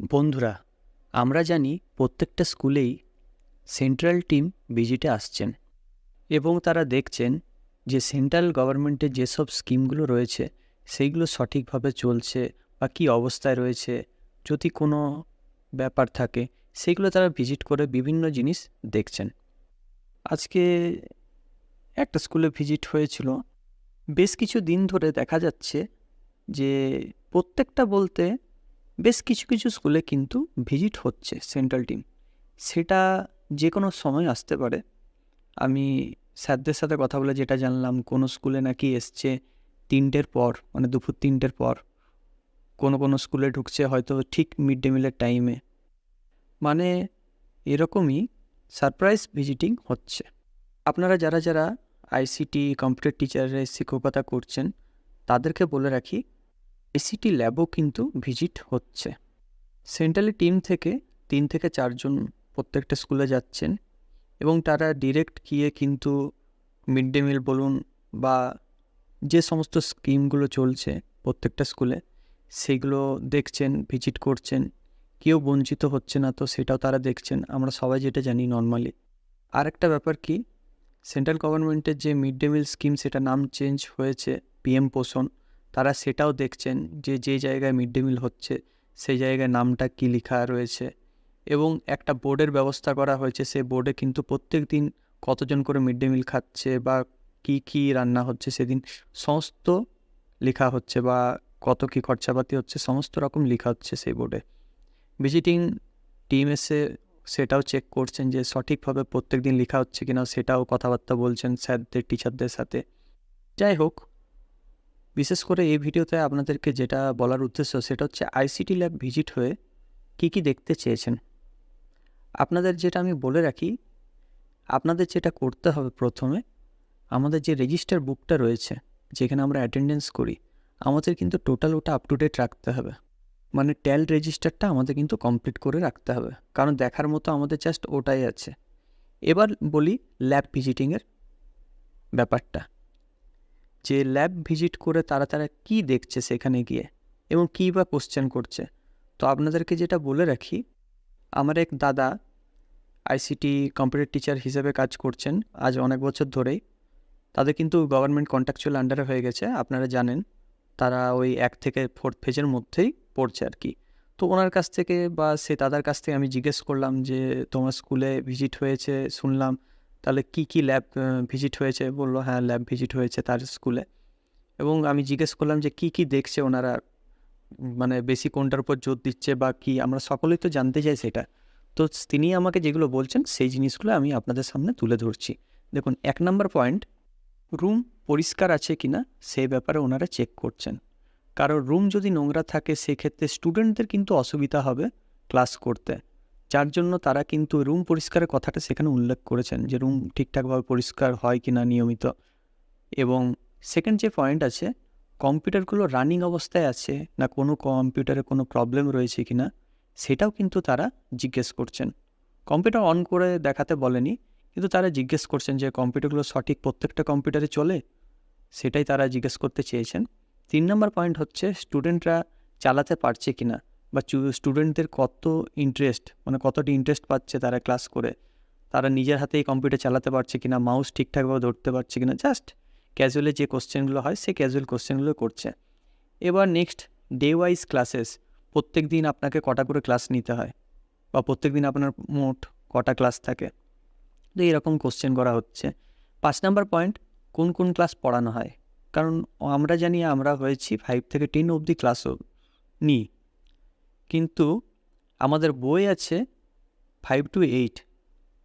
বন্ধুরা, আমরা জানি প্রত্যেকটা স্কুলেই সেন্ট্রাল টিম ভিজিটে আসছেন এবং তারা দেখছেন যে সেন্ট্রাল গভর্নমেন্টের যেসব স্কিমগুলো রয়েছে, সেইগুলো সঠিকভাবে চলছে বা কী অবস্থায় রয়েছে, যদি কোনো ব্যাপার থাকে, সেইগুলো তারা ভিজিট করে বিভিন্ন জিনিস দেখছেন। আজকে একটা স্কুলে ভিজিট হয়েছিল। বেশ কিছু দিন ধরে দেখা যাচ্ছে যে প্রত্যেকটা বলতে বেশ কিছু কিছু স্কুলে কিন্তু ভিজিট হচ্ছে সেন্ট্রাল টিম। সেটা যে কোনো সময় আসতে পারে। আমি স্যারদের সাথে কথা বলে যেটা জানলাম, কোনো স্কুলে নাকি এসছে তিনটের পর মানে দুপুর তিনটের পর, কোনো কোনো স্কুলে ঢুকছে হয়তো ঠিক মিড ডে মিলের টাইমে। মানে এরকমই সারপ্রাইজ ভিজিটিং হচ্ছে। আপনারা যারা যারা আইসিটি, কম্পিউটার টিচারের শিক্ষকতা করছেন, তাদেরকে বলে রাখি আইসিটি ল্যাবও কিন্তু ভিজিট হচ্ছে। সেন্ট্রালি টিম থেকে তিন থেকে চারজন প্রত্যেকটা স্কুলে যাচ্ছেন এবং তারা ডিরেক্ট গিয়ে কিন্তু মিড ডে মিল বলুন বা যে সমস্ত স্কিমগুলো চলছে প্রত্যেকটা স্কুলে, সেগুলো দেখছেন, ভিজিট করছেন। কেউ বঞ্চিত হচ্ছে না তো সেটাও তারা দেখছেন। আমরা সবাই যেটা জানি নর্মালি। আর একটা ব্যাপার কি? সেন্ট্রাল গভর্নমেন্টের যে মিড ডে মিল স্কিম সেটা নাম চেঞ্জ হয়েছে, পিএম পোষণ। তারা সেটাও দেখছেন যে যে জায়গায় মিড ডে মিল হচ্ছে, সেই জায়গায় নামটা কী লেখা রয়েছে। এবং একটা বোর্ডের ব্যবস্থা করা হয়েছে সেই বোর্ডে কিন্তু প্রত্যেক দিন কতজন করে মিড ডে মিল খাচ্ছে বা কী কী রান্না হচ্ছে সেদিন সমস্ত লেখা হচ্ছে বা কত কী খরচাপাতি হচ্ছে, সমস্ত রকম লেখা হচ্ছে সেই বোর্ডে। ভিজিটিং টিম এসে সেটাও চেক করছেন যে, সঠিকভাবে প্রত্যেক দিন লেখা হচ্ছে কিনা, সেটাও কথাবার্তা বলছেন স্যারদের, টিচারদের সাথে। যাই হোক বিশেষ করে এই ভিডিওতে আপনাদেরকে যেটা বলার উদ্দেশ্য সেটা হচ্ছে আইসিটি ল্যাব ভিজিট হয়ে কী কী দেখতে চেয়েছেন। আপনাদের যেটা আমি বলে রাখি, আপনাদের যেটা করতে হবে প্রথমে, আমাদের যে রেজিস্টার বুকটা রয়েছে, যেখানে আমরা অ্যাটেন্ডেন্স করি, আমাদের কিন্তু টোটাল ওটা আপ টু ডেট রাখতে হবে। মানে ট্যাল রেজিস্টারটা আমাদের কিন্তু কমপ্লিট করে রাখতে হবে, কারণ দেখার মতো আমাদের জাস্ট ওটাই আছে। এবার বলি ল্যাব ভিজিটিংয়ের ব্যাপারটা। যে ল্যাব ভিজিট করে তারা তারা কী দেখছে সেখানে গিয়ে এবং কী বা কোশ্চেন করছে। তো আপনাদেরকে যেটা বলে রাখি, আমার এক দাদা আইসিটি কম্পিউটার টিচার হিসেবে কাজ করছেন আজ অনেক বছর ধরেই। তাদের কিন্তু গভর্নমেন্ট কন্ট্রাকচুয়াল আন্ডারে হয়ে গেছে, আপনারা জানেন। তারা ওই এক থেকে ফোর্থ ফেজের মধ্যেই পড়ছে আর কি। তো ওনার কাছ থেকে বা সে দাদার কাছ থেকে আমি জিজ্ঞেস করলাম যে, তোমার স্কুলে ভিজিট হয়েছে? শুনলাম। তাহলে কি কি ল্যাব ভিজিট হয়েছে? বলল হ্যাঁ ল্যাব ভিজিট হয়েছে তার স্কুলে এবং আমি জিজ্ঞেস করলাম যে, কি কি দেখছে ওনারা? মানে বেশি কোনটার উপর জোর দিচ্ছে বা কি? আমরা সকলেই তো জানতে চাই সেটা। তো তিনি আমাকে যেগুলো বলছেন, সেই জিনিসগুলো আমি আপনাদের সামনে তুলে ধরছি। দেখুন, এক নম্বর পয়েন্ট রুম পরিষ্কার আছে কি না সেই ব্যাপারে ওনারা চেক করছেন। কারণ রুম যদি নোংরা থাকে, সেক্ষেত্রে স্টুডেন্টদের কিন্তু অসুবিধা হবে ক্লাস করতে। যার জন্য তারা কিন্তু রুম পরিষ্কারের কথাটা সেখানে উল্লেখ করেছেন যে রুম ঠিকঠাকভাবে পরিষ্কার হয় কি না নিয়মিত। এবং সেকেন্ড যে পয়েন্ট আছে কম্পিউটারগুলো রানিং অবস্থায় আছে না কোনো কম্পিউটারে কোনো প্রবলেম রয়েছে কি না সেটাও কিন্তু তারা জিজ্ঞেস করছেন। কম্পিউটার অন করে দেখাতে বলেনি, কিন্তু তারা জিজ্ঞেস করছেন যে কম্পিউটারগুলো সঠিক প্রত্যেকটা কম্পিউটারে চলে? সেটাই তারা জিজ্ঞেস করতে চেয়েছেন। তিন নম্বর পয়েন্ট হচ্ছে স্টুডেন্টরা চালাতে পারছে কি না বা স্টুডেন্টদের কত ইন্টারেস্ট মানে কতটি ইন্টারেস্ট পাচ্ছে তারা ক্লাস করে? তারা নিজের হাতেই কম্পিউটার চালাতে পারছে কিনা মাউস ঠিকঠাকভাবে ধরতে পারছে কিনা? জাস্ট ক্যাজুয়ালি যে কোশ্চেনগুলো হয়, সেই ক্যাজুয়াল কোশ্চেনগুলো করছে। এবার নেক্সট ডে ওয়াইজ ক্লাসেস প্রত্যেক দিন আপনাকে কটা করে ক্লাস নিতে হয়? বা প্রত্যেক দিন আপনার মোট কটা ক্লাস থাকে? তো এরকম কোশ্চেন করা হচ্ছে। পাঁচ নাম্বার পয়েন্ট কোন কোন ক্লাস পড়ানো হয়? কারণ আমরা জানি আমরা হয়েছি ফাইভ থেকে টেন অবধি ক্লাসও নিই কিন্তু আমাদের বই আছে ফাইভ টু এইট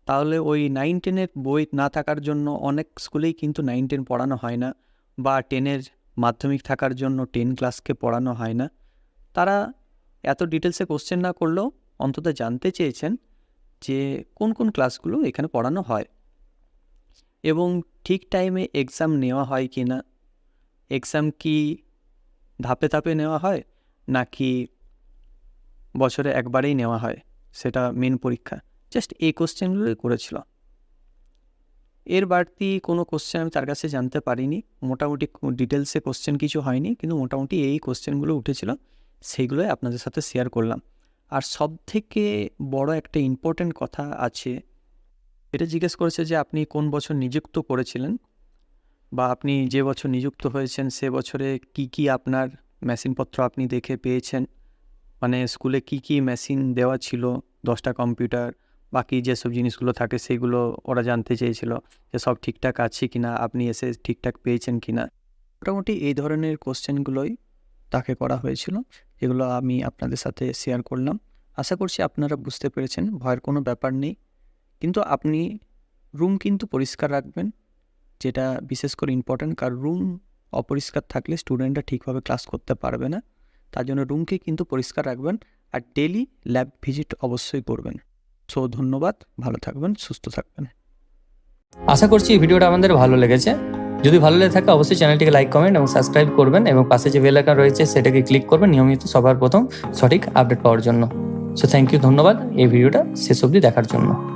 তাহলে ওই নাইন টেনের বই না থাকার জন্য অনেক স্কুলেই কিন্তু নাইন টেন পড়ানো হয় না বা টেনের মাধ্যমিক থাকার জন্য টেন ক্লাসকে পড়ানো হয় না। তারা এত ডিটেলসে কোশ্চেন না করলেও অন্তত জানতে চেয়েছেন যে কোন কোন ক্লাসগুলো এখানে পড়ানো হয়। এবং ঠিক টাইমে এক্সাম নেওয়া হয় কি না? এক্সাম কি ধাপে ধাপে নেওয়া হয়? নাকি বছরে একবারেই নেওয়া হয়। সেটা মেন পরীক্ষা। জাস্ট এই কোশ্চেনগুলোই করেছিল। এর বাড়তি কোনো কোশ্চেন আমি তার কাছে জানতে পারিনি। মোটামুটি ডিটেলসে কোশ্চেন কিছু হয়নি, কিন্তু মোটামুটি এই কোশ্চেনগুলো উঠেছিল। সেইগুলোই আপনাদের সাথে শেয়ার করলাম। আর সবথেকে বড় একটা ইম্পর্ট্যান্ট কথা আছে, এটা জিজ্ঞেস করেছে যে আপনি কোন বছর নিযুক্ত করেছিলেন? বা আপনি যে বছর নিযুক্ত হয়েছেন, সে বছরে কি কি আপনার মেশিনপত্র আপনি দেখে পেয়েছেন? মানে স্কুলে কি কি মেশিন দেওয়া ছিল, দশটা কম্পিউটার, বাকি যেসব জিনিসগুলো থাকে সেগুলো ওরা জানতে চেয়েছিল যে সব ঠিকঠাক আছে কি না আপনি এসে ঠিকঠাক পেয়েছেন কি না মোটামুটি এই ধরনের কোশ্চেনগুলোই তাকে করা হয়েছিল। এগুলো আমি আপনাদের সাথে শেয়ার করলাম। আশা করছি আপনারা বুঝতে পেরেছেন, ভয়ের কোনো ব্যাপার নেই। কিন্তু আপনি রুম কিন্তু পরিষ্কার রাখবেন, যেটা বিশেষ করে ইম্পর্ট্যান্ট কারণ রুম অপরিষ্কার থাকলে স্টুডেন্টরা ঠিকভাবে ক্লাস করতে পারবে না। তার জন্য রুমকে কিন্তু পরিষ্কার রাখবেন আর ডেলি ল্যাব ভিজিট অবশ্যই করবেন। সো ধন্যবাদ, ভালো থাকবেন, সুস্থ থাকবেন। আশা করছি এই ভিডিওটা আমাদের ভালো লেগেছে। যদি ভালো লেগে থাকে, অবশ্যই চ্যানেলটিকে লাইক কমেন্ট এবং সাবস্ক্রাইব করবেন এবং পাশে যে বেল আইকন রয়েছে, সেটাকে ক্লিক করবেন নিয়মিত সবার প্রথম সঠিক আপডেট পাওয়ার জন্য। সো থ্যাংক ইউ ধন্যবাদ। এই ভিডিওটা শেষ অবধি দেখার জন্য।